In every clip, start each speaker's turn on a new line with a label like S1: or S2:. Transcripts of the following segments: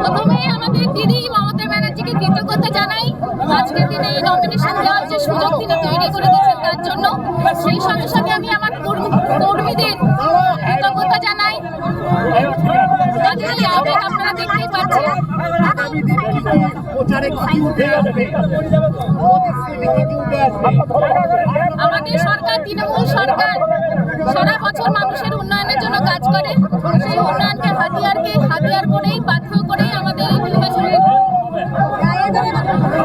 S1: প্রথমেই আমাদের দিদি মমতা ব্যানার্জিকে কৃতজ্ঞতা জানাই। আজকের দিনে এই নমিনেশন দেওয়ার যে সুযোগ তিনি তৈরি করে দিয়েছেন তার জন্য, সেই সঙ্গে সঙ্গে আমি আমার কর্মীদের কৃতজ্ঞতা জানাই। আপনারা দেখতেই পাচ্ছেন। আমাদের সরকার, তৃণমূল সরকার, সারা বছর মানুষের উন্নয়নের জন্য কাজ করে। সেই উন্নয়নকে হাতিয়ারকে হাতিয়ার করেই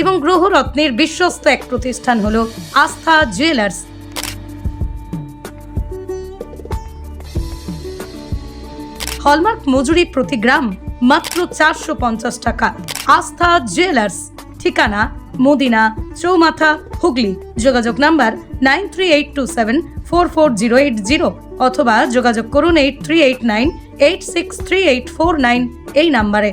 S2: এবং গ্রহরত্নের বিশ্বস্ত এক প্রতিষ্ঠান হলো আস্থা জুয়েলার্স। হলমার্ক মজুরি প্রতি গ্রাম মাত্র চারশো পঞ্চাশ টাকা। আস্থা জুয়েলার্স। ঠিকানা মদিনা চৌমাথা হুগলি। যোগাযোগ number nine three eight two seven four four zero eight zero অথবা যোগাযোগ করুন eight three eight nine eight six three eight four nine এই নাম্বারে।